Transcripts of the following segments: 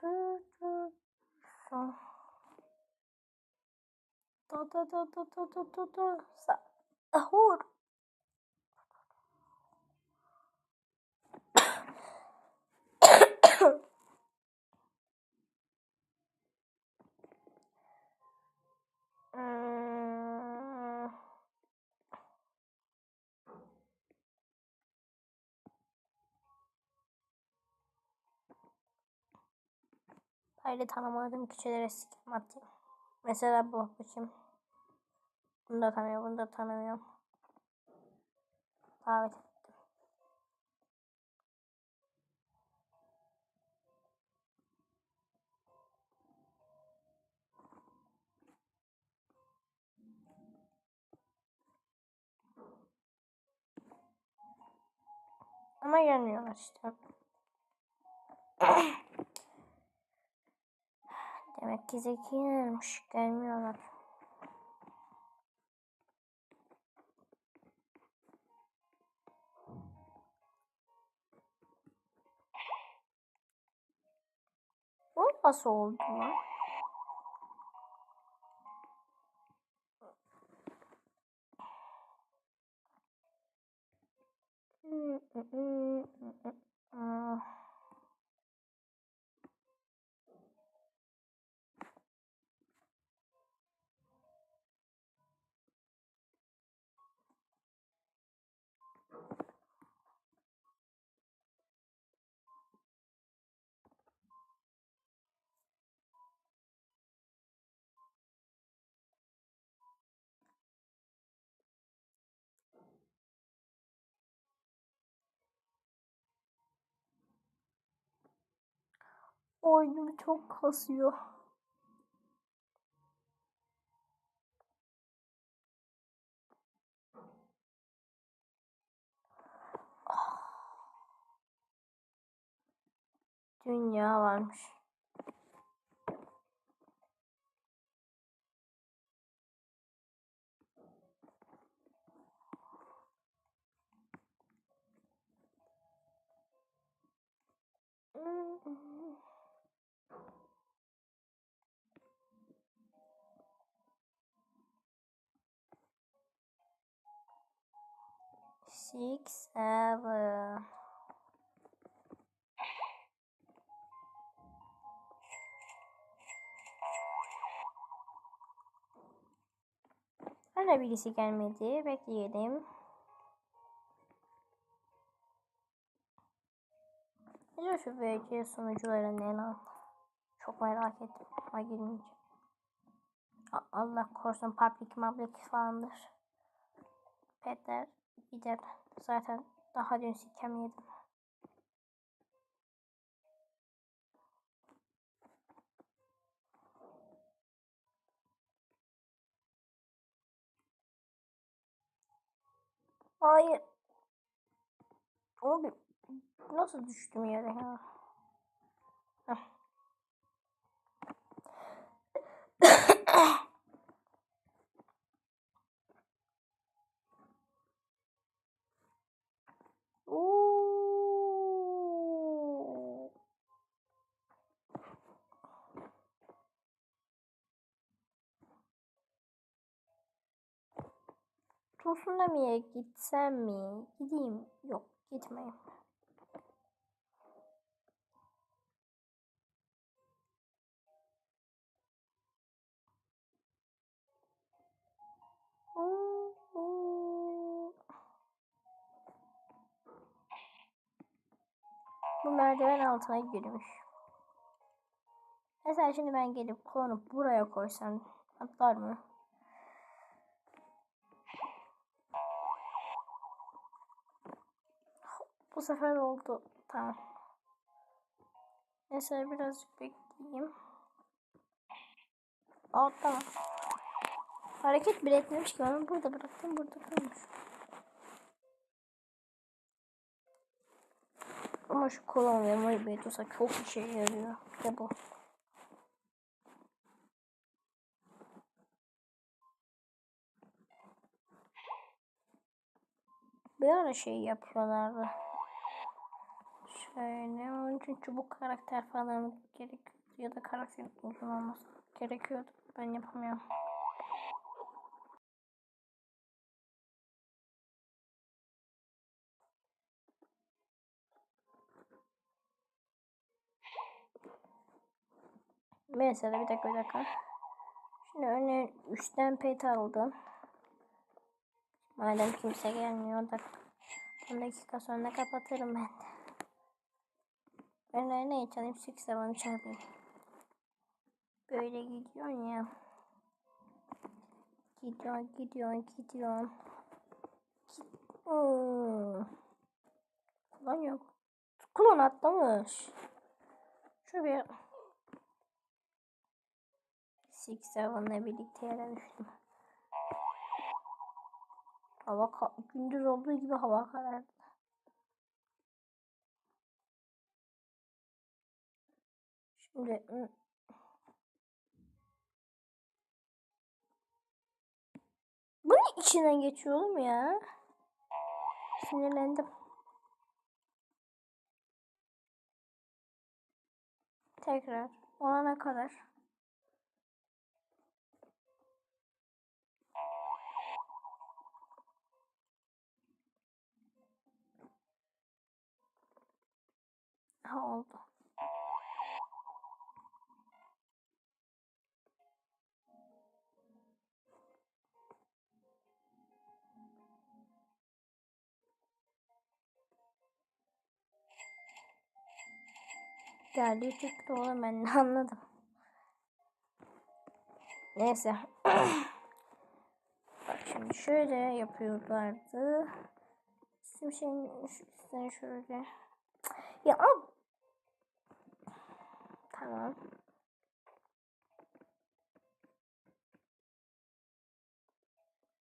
这个啥？哒哒哒哒哒哒哒哒啥？啊呼！嗯。Haydi tanımadığım kişilere sikim atayım. Mesela bu kim? Bunu da tanıyorum, bunu da tanımıyorum. Davet ettim. Ama gelmiyorlar işte. Demek ki zekilermiş. Gelmiyorlar. Bu nasıl oldu lan? Oyunum çok kasıyor. Dünya varmış. Six, seven. Hala birisi gelmedi. Bekleyelim. Acaba şu VC sunucuları ne lan? Çok merak ettim. Ama girmeyeceğim. Allah korusun public public falandır. Petler gider. Zaten daha dün sikem yedim. Hayır. Abi nasıl düştüm yere ya? Heh. Oo. Tsunami'ye gitsem mi? Gideyim. Yok gitmeyeyim. Bu merdiven altına girmiş. Mesela şimdi ben gelip kolunu buraya koysam atlar mı? Bu sefer oldu. Tamam. Mesela birazcık bekleyeyim. Aa tamam. Hareket bile etmemiş ki ben burada bıraktım burada kalmış. Ama şu kolonya Maribetus'a çok işe yarıyor. Bir de bu. Bir ara şey yapıyorlardı. Şöyle. Onun için çubuk karakter falan gerekiyordu. Ya da karakter uygun olması gerekiyordu. Ben yapamıyorum. Mesela bir dakika bir dakika. Şimdi öne 3'ten pet aldım. Madem kimse gelmiyor da 10 dakika sonra kapatırım ben de. Ben ne çalayım? 6 7 çalayım. Böyle gidiyorsun ya. Gidiyorsun, gidiyorsun, gidiyorsun. Hmm. Kulon yok. Kulon atlamış. Şu bir Six Seven'la birlikte yere düştüm. Hava gündüz olduğu gibi hava karardı. Şimdi Bunun içinden geçiyor oğlum ya. Sinirlendim. Tekrar. Ona ne kadar? Ha oldu. Geldi çıktı oğlum ben anladım. Neyse. Bak şimdi şöyle yapıyorlardı. Şimdi şey şöyle. Ya al. Tamam.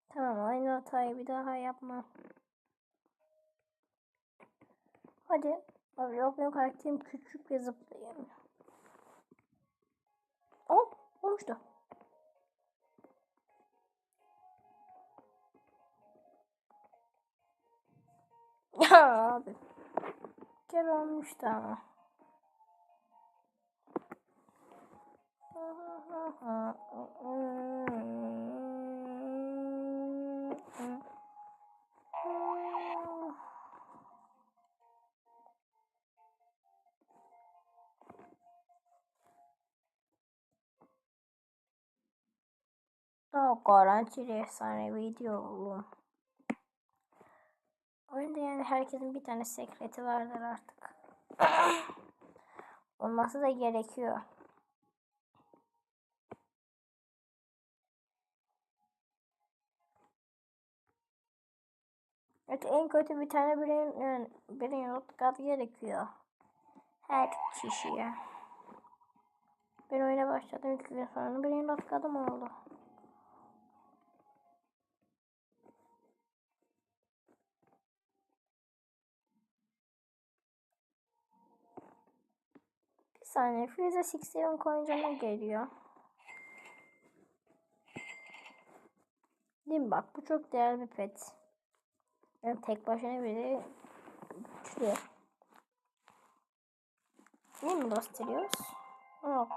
Tamam aynı hatayı bir daha yapma. Hadi. Abi yok benim karakterim küçük ve zıplayamıyor. Oh olmuştu. Ya abi. Gel olmuştu ama. Daha garantili efsane video oğlum. Oyunda yani herkesin bir tane sekreti vardır artık. Olması da gerekiyor. Evet en kötü bir tane brain, yani brain rot kat gerekiyor. Her kişiye. Ben oyuna başladım ilk gün sonra brain rot kadım oldu. Saniye Frieza 67 koyunca ne geliyor? Değil mi bak bu çok değerli bir pet. Yani tek başına bile güçlü. Ne mi gösteriyoruz? Yok.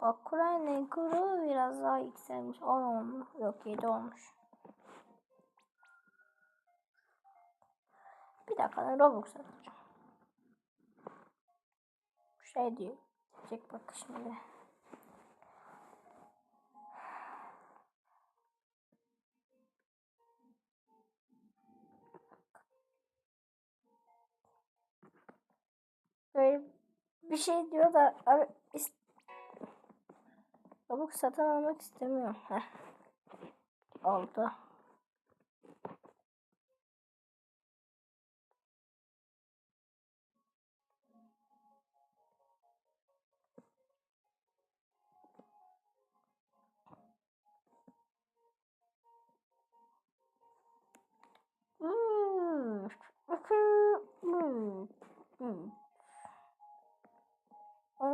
Bak Kuray Negro biraz daha yükselmiş. 10 olmuş. Yok 7 olmuş. Bir dakika Robux atacağım. Şey diyor. Çek bak. Böyle bir şey diyor da abi Robux satın almak istemiyorum. Heh. Oldu. Hmm. Hmm. Hmm.